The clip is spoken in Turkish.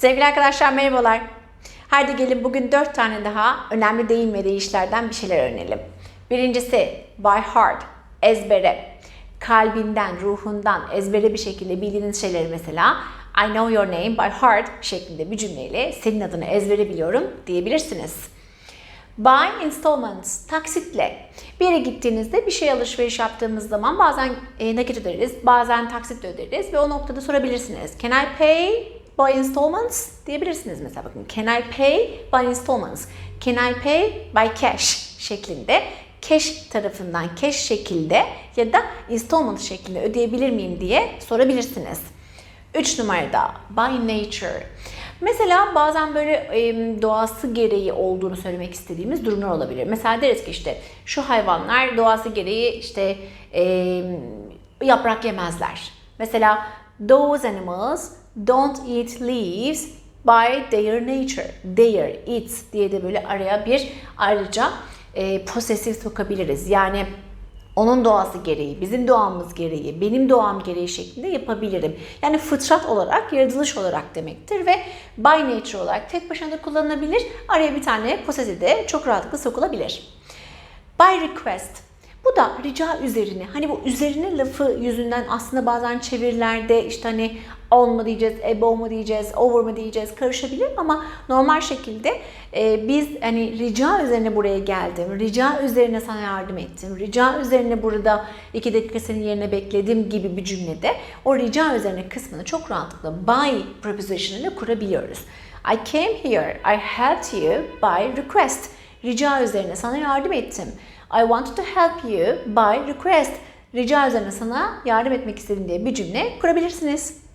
Sevgili arkadaşlar merhabalar. Haydi gelin bugün 4 tane daha önemli deyim ve deyişlerden bir şeyler öğrenelim. Birincisi by heart, ezbere. Kalbinden, ruhundan ezbere bir şekilde bildiğiniz şeyleri mesela I know your name by heart şeklinde bir cümleyle senin adını ezbere biliyorum diyebilirsiniz. Buy installments, taksitle. Bir yere gittiğinizde bir şey alışveriş yaptığımız zaman bazen e, nakit öderiz, bazen taksitle öderiz ve o noktada sorabilirsiniz. Can I pay by installments? Diyebilirsiniz mesela bakın. Can I pay by installments? Can I pay by cash? şeklinde cash tarafından cash şekilde ya da installment şeklinde ödeyebilir miyim diye sorabilirsiniz. 3 numarada by nature. Mesela bazen böyle e, doğası gereği olduğunu söylemek istediğimiz durumlar olabilir. Mesela deriz ki işte şu hayvanlar doğası gereği işte e, yaprak yemezler. Mesela those animals don't eat leaves by their nature. Their, eats diye de böyle araya bir ayrıca e, posesif sokabiliriz. Yani onun doğası gereği, bizim doğamız gereği, benim doğam gereği şeklinde yapabilirim. Yani fıtrat olarak, yaratılış olarak demektir ve by nature olarak tek başına da kullanılabilir. Araya bir tane possessive de çok rahatlıkla sokulabilir. By request. Bu da rica üzerine. Hani bu üzerine lafı yüzünden aslında bazen çevirilerde işte hani on mu diyeceğiz, above mu diyeceğiz, over mu diyeceğiz karışabilir ama normal şekilde e, biz hani rica üzerine buraya geldim, rica üzerine sana yardım ettim, rica üzerine burada iki dakika senin yerine bekledim gibi bir cümlede o rica üzerine kısmını çok rahatlıkla by preposition ile kurabiliyoruz. I came here, I helped you by request. Rica üzerine sana yardım ettim. I wanted to help you by request. Rica üzerine sana yardım etmek istedim diye bir cümle kurabilirsiniz.